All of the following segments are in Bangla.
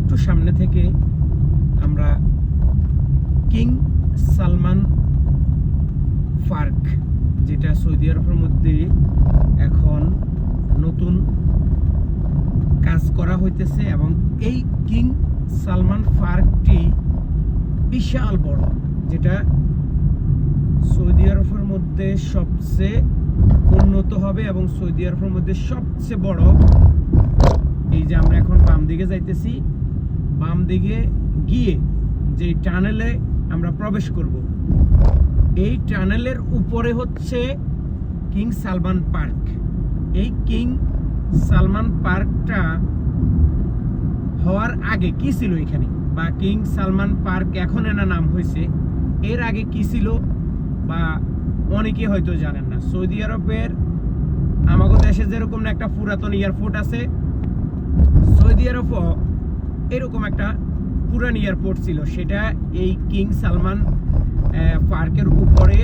একটু সামনে থেকে আমরা কিং সালমান পার্ক যেটা সৌদি আরবের মধ্যে এখন নতুন কাজ করা হইতেছে এবং এই কিং সালমান পার্কটি বিশাল বড়, যেটা সৌদি আরবের মধ্যে সবচেয়ে উন্নত হবে এবং সৌদি আরবের মধ্যে সবচেয়ে বড়। এই যে আমরা এখন বাম দিকে যাইতেছি। বাম দিকে গিয়ে যে টানেলে আমরা প্রবেশ করব, এই টানেলের উপরে হচ্ছে কিং সালমান পার্ক। এই কিং সালমান পার্কটা হওয়ার আগে কি ছিল এখানে? বা কিং সালমান পার্ক এখন এনা নাম হয়েছে। এর আগে কি ছিল বা অনেকে হয়তো জানেন না। সৌদি আরবের আমাদের দেশে যেরকম একটা পুরাতন এয়ারপোর্ট আছে, সৌদি আরবও এরকম একটা পুরান এয়ারপোর্ট ছিল। সেটা এই কিং সালমান পার্কের উপরে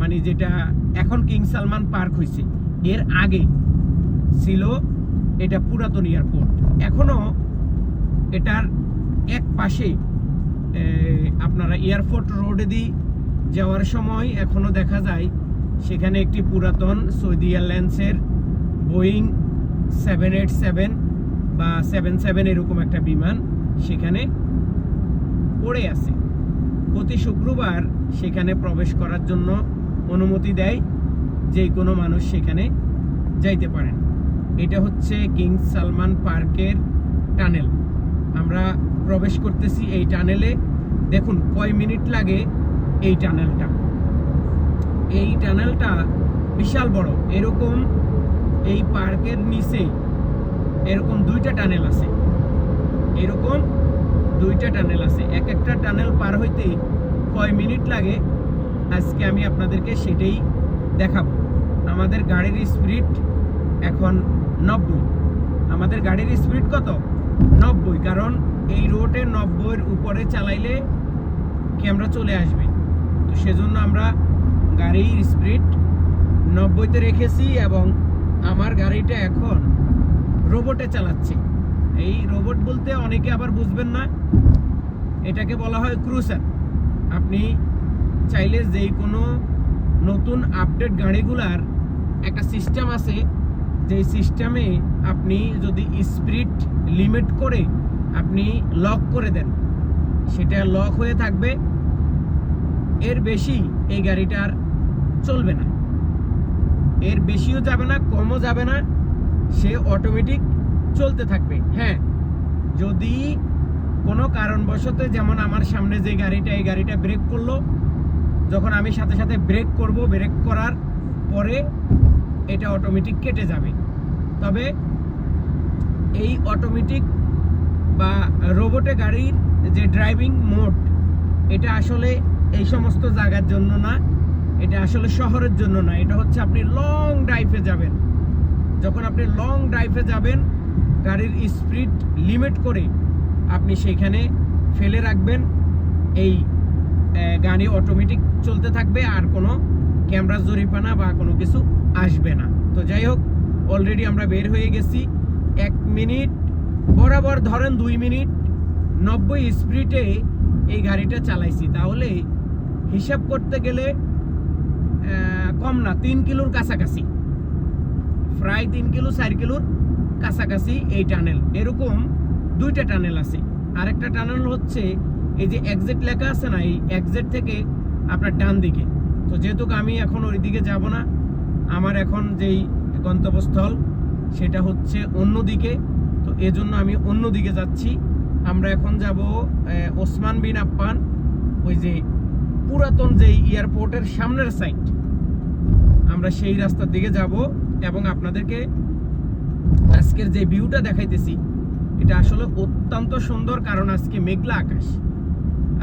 মানে যেটা এখন কিং সালমান পার্ক হয়েছে এর আগে ছিল এটা পুরাতন এয়ারপোর্ট। এখনও এটার এক পাশে আপনারা এয়ারপোর্ট রোডে দিয়ে যাওয়ার সময় এখনও দেখা যায়, সেখানে একটি পুরাতন সৌদি এয়ারলাইন্সের বোয়িং সেভেন এইট সেভেন বা সেভেন সেভেন এরকম একটা বিমান সেখানে পড়ে আছে। প্রতি শুক্রবার সেখানে প্রবেশ করার জন্য অনুমতি দেয় যে কোনো মানুষ সেখানে যাইতে পারেন। এটা হচ্ছে কিং সালমান পার্কের টানেল। আমরা প্রবেশ করতেছি এই টানেলে। দেখুন, কয় মিনিট লাগে এই টানেলটা? এই টানেলটা বিশাল বড়। এরকম এই পার্কের নিচে এরকম দুইটা টানেল আছে। এরকম দুইটা টানেল আছে। এক একটা টানেল পার হইতে কয় মিনিট লাগে? আজকে আমি আপনাদেরকে সেটাই দেখাবো। আমাদের গাড়ির স্পিড এখন নব্বই। আমাদের গাড়ির স্পিড কত? নব্বই। কারণ এই রোডে নব্বইয়ের উপরে চালাইলে ক্যামেরা চলে আসবে। তো সেজন্য আমরা গাড়ির স্পিড নব্বইতে রেখেছি এবং আমার গাড়িটা এখন রোবটে চালাচ্ছি। এই রোবট বলতে অনেকে আবার বুঝবেন না, এটাকে বলা হয় ক্রুসার। আপনি চাইলে যেই কোনো নতুন আপডেট গাড়িগুলার একটা সিস্টেম আছে, যেই সিস্টেমে আপনি যদি স্পিড লিমিট করে আপনি লক করে দেন, সেটা লক হয়ে থাকবে, এর বেশি এই গাড়িটার চলবে না। এর বেশিও যাবে না, কমও যাবে না সে অটোমেটিক চলতে থাকবে। হ্যাঁ যদি কোনো কারণবশত যেমন আমার সামনে যে গাড়িটা, এই গাড়িটা ব্রেক করল, যখন আমি সাথে সাথে ব্রেক করব ব্রেক করার পরে এটা অটোমেটিক কেটে যাবে। তবে এই অটোমেটিক বা রোবটে গাড়ির যে ড্রাইভিং মোড এটা আসলে এই সমস্ত জায়গার জন্য না, এটা আসলে শহরের জন্য না, এটা হচ্ছে আপনি লং ড্রাইভে যাবেন। যখন আপনি লং ড্রাইভে যাবেন, গাড়ির স্পিড লিমিট করে আপনি সেইখানে ফেলে রাখবেন। এই গাড়ি অটোমেটিক চলতে থাকবে, আর কোনো ক্যামেরা জরিপানা বা কোনো কিছু আসবে না। তো যাই হোক অলরেডি আমরা বের হয়ে গেছি। এক মিনিট, বরাবর ধরেন দুই মিনিট, নব্বই স্পিডে এই গাড়িটা চালাইছি। তাহলে হিসাব করতে গেলে কম না, তিন কিলোর কাছাকাছি। প্রায় তিন কিলো, চার কিলোর কাছাকাছি এই টানেল। এরকম দুইটা টানেল আছে। আরেকটা টানেল হচ্ছে এই যে এক্সিট লেখা আছে না, এই এক্সিট থেকে আপনার ডান দিকে। তো যেহেতু আমি এখন ওই দিকে যাব না, আমার এখন যেই গন্তব্যস্থল, সেটা হচ্ছে অন্য দিকে। তো এজন্য আমি অন্য দিকে যাচ্ছি। আমরা এখন যাব ওসমান বিন আপ্পান, ওই যে পুরাতন যেই এয়ারপোর্টের সামনের সাইড আমরা সেই রাস্তার দিকে যাব। এবং আপনাদেরকে আজকের যে ভিউটা দেখাইতেছি, এটা আসলে অত্যন্ত সুন্দর কারণ আজকে মেঘলা আকাশ।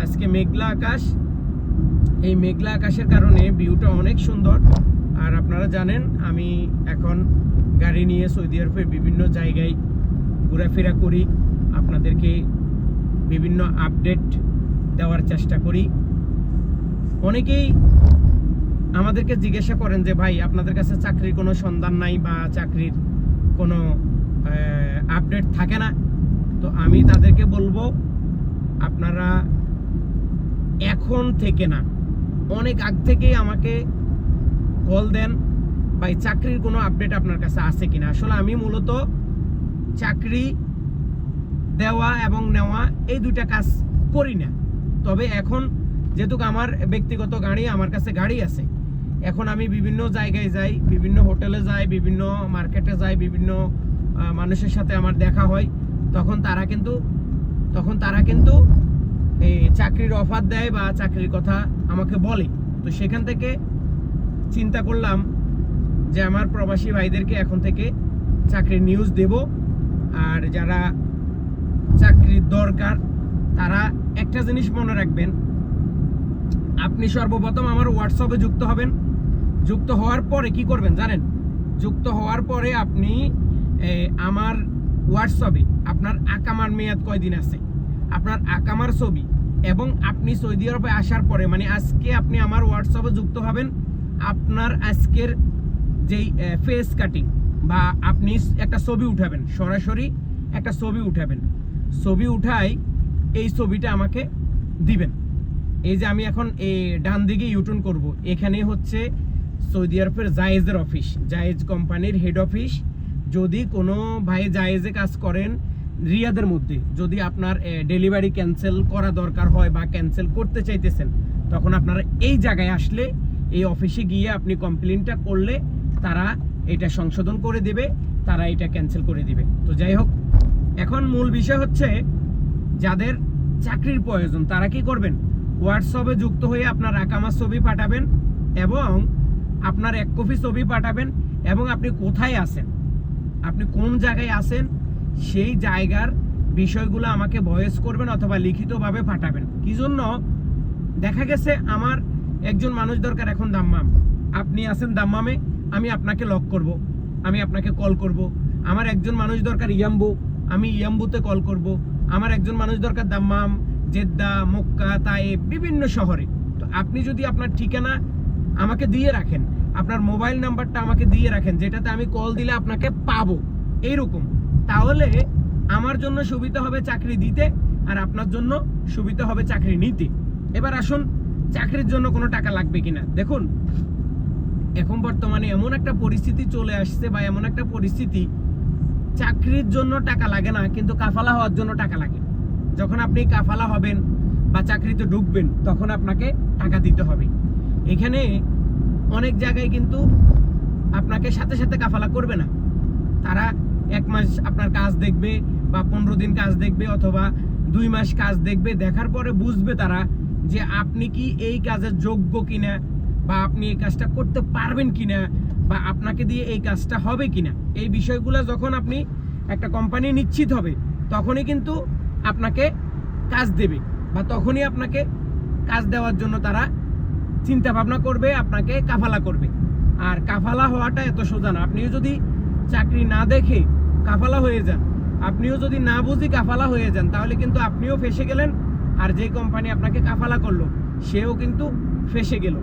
আজকে মেঘলা আকাশ, এই মেঘলা আকাশের কারণে ভিউটা অনেক সুন্দর। আর আপনারা জানেন, আমি এখন গাড়ি নিয়ে সৌদি আরবের বিভিন্ন জায়গায় ঘোরাফেরা করি। আপনাদেরকে বিভিন্ন আপডেট দেওয়ার চেষ্টা করি। অনেকেই আমাদেরকে জিজ্ঞাসা করেন যে, ভাই, আপনাদের কাছে চাকরির কোনো সন্ধান নাই বা চাকরির কোনো আপডেট থাকে না? তো আমি তাদেরকে বলব, আপনারা এখন থেকে না, অনেক আগ থেকেই আমাকে কল দেন বা চাকরির কোনো আপডেট আপনার কাছে আছে কিনা? আসলে আমি মূলত চাকরি দেওয়া এবং নেওয়া এই দুইটা কাজ করি না। তবে এখন যেহেতু আমার ব্যক্তিগত গাড়ি, আমার কাছে গাড়ি আছে এখন আমি বিভিন্ন জায়গায় যাই, বিভিন্ন হোটেলে যাই, বিভিন্ন মার্কেটে যাই, বিভিন্ন মানুষের সাথে আমার দেখা হয়। তখন তারা কিন্তু, তখন তারা কিন্তু এই চাকরির অফার দেয় বা চাকরির কথা আমাকে বলে। তো সেখান থেকে চিন্তা করলাম যে আমার প্রবাসী ভাইদেরকে এখন থেকে চাকরির নিউজ দেব। আর যারা চাকরির দরকার, তারা একটা জিনিস মনে রাখবেন, আপনি সর্বপ্রথম আমার হোয়াটসঅ্যাপে যুক্ত হবেন। যুক্ত হওয়ার পরে কি করবেন জানেন? যুক্ত হওয়ার পরে আপনি আমার হোয়াটসঅ্যাপে আপনার আকামার মেয়াদ কয়দিন আছে? আপনার আকামার ছবি এবং আপনি সৌদি আরবে আসার পরে মানে আজকে আপনি আমার হোয়াটসঅ্যাপে যুক্ত হবেন, আপনার আজকের যেই ফেস কাটিং বা আপনি একটা ছবি উঠাবেন, সরাসরি একটা ছবি উঠাবেন। ছবি উঠাই এই ছবিটা আমাকে দিবেন। এই যে আমি এখন এই ডান দিকে ইউটার্ন করব। এখানে হচ্ছে সৌদি আরবের জায়েজের অফিস জায়েজ কোম্পানির হেড অফিস যদি কোনো ভাই জায়েজে কাজ করেন রিয়াদের মধ্যে, যদি আপনার ডেলিভারি ক্যান্সেল করা দরকার হয় বা ক্যান্সেল করতে চাইতেছেন, তখন আপনারা এই জায়গায় আসলে এই অফিসে গিয়ে আপনি কমপ্লেনটা করলে তারা এটা সংশোধন করে দেবে, তারা এটা ক্যান্সেল করে দিবে। তো যাই হোক, এখন মূল বিষয় হচ্ছে যাদের চাকরির প্রয়োজন, তারা কি করবেন? হোয়াটসঅ্যাপে যুক্ত হয়ে আপনার আকামার ছবি পাঠাবেন এবং আপনার এক কপি ছবি পাঠাবেন এবং আপনি কোথায় আছেন? আপনি কোন জায়গায় আছেন? সেই জায়গার বিষয়গুলো আমাকে ভয়েস করবেন অথবা লিখিতভাবে পাঠাবেন। কি জন্য? দেখা গেছে আমার একজন মানুষ দরকার এখন দাম্মাম। আপনি আছেন দাম্মামে, আমি আপনাকে লক করব, আমি আপনাকে কল করব। আমার একজন মানুষ দরকার ইয়াম্বু, আমি ইয়াম্বুতে কল করব। আমার একজন মানুষ দরকার দাম্মাম, জেদ্দা, মক্কা তায়ে বিভিন্ন শহরে। তো আপনি যদি আপনার ঠিকানা আমাকে দিয়ে রাখেন। আপনার মোবাইল নাম্বারটা আমাকে দিয়ে রাখেন, যেটাতে আমি কল দিলে আপনাকে পাবো। এইরকম। তাহলে আমার জন্য সুবিধা হবে চাকরি দিতে আর আপনার জন্য সুবিধা হবে চাকরি নিতে। এবার আসুন, চাকরির জন্য কোনো টাকা লাগবে কিনা। দেখুন, এখন বর্তমানে এমন একটা পরিস্থিতি চলে আসছে বা এমন একটা পরিস্থিতি, চাকরির জন্য টাকা লাগে না, কিন্তু কাফালা হওয়ার জন্য টাকা লাগে। যখন আপনি কাফালা হবেন বা চাকরিতে ঢুকবেন, তখন আপনাকে টাকা দিতে হবে। এখানে অনেক জায়গায় কিন্তু আপনাকে সাথে সাথে কাফালা করবে না। তারা এক মাস আপনার কাজ দেখবে বা পনেরো দিন কাজ দেখবে অথবা দুই মাস কাজ দেখবে, দেখার পরে বুঝবে তারা যে আপনি কি এই কাজের যোগ্য কিনা বা আপনি এই কাজটা করতে পারবেন কিনা বা আপনাকে দিয়ে এই কাজটা হবে কিনা। এই বিষয়গুলো যখন আপনি একটা কোম্পানি নিশ্চিত হবে, তখনই কিন্তু আপনাকে কাজ দেবে বা তখনই আপনাকে কাজ দেওয়ার জন্য তারা চিন্তা ভাবনা করবে, আপনাকে কাফালা করবে। আর কাফালা হওয়াটা এত সোজা না। আপনিও যদি চাকরি না দেখে কাফালা হয়ে যান, আপনিও যদি না বুঝি কাফালা হয়ে যান, তাহলে কিন্তু আপনিও ফেসে গেলেন, আর যে কোম্পানি আপনাকে কাফালা করল, সেও কিন্তু ফেসে গেল।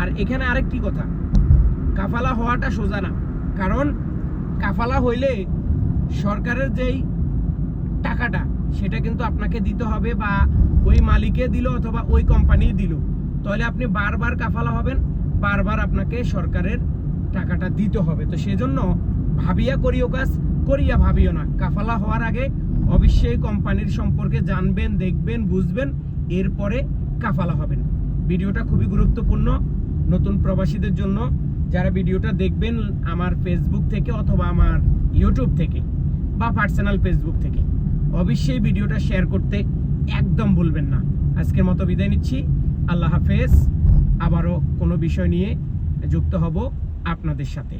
আর এখানে আরেকটি কথা, কাফালা হওয়াটা সোজা না। কারণ কাফালা হইলে সরকারের যেই টাকাটা, সেটা কিন্তু আপনাকে দিতে হবে বা ওই মালিকে দিল অথবা ওই কোম্পানি দিল। তাহলে আপনি বারবার কাফালা হবেন, বারবার আপনাকে সরকারের টাকাটা দিতে হবে। তো সেজন্য ভাবিয়া করিও কাজ, করিয়া ভাবিও না। কাফালা হওয়ার আগে অবশ্যই কোম্পানির সম্পর্কে জানবেন, দেখবেন, বুঝবেন, এরপরে কাফালা হবেন। ভিডিওটা খুবই গুরুত্বপূর্ণ। নতুন প্রবাসীদের জন্য যারা ভিডিওটা দেখবেন আমার ফেসবুক থেকে অথবা আমার ইউটিউব থেকে বা পার্সোনাল ফেসবুক থেকে, অবশ্যই ভিডিওটা শেয়ার করতে একদম ভুলবেন না। আজকের মতো বিদায় নিচ্ছি। আল্লাহ হাফেজ আবারও কোনো বিষয় নিয়ে যুক্ত হব আপনাদের সাথে।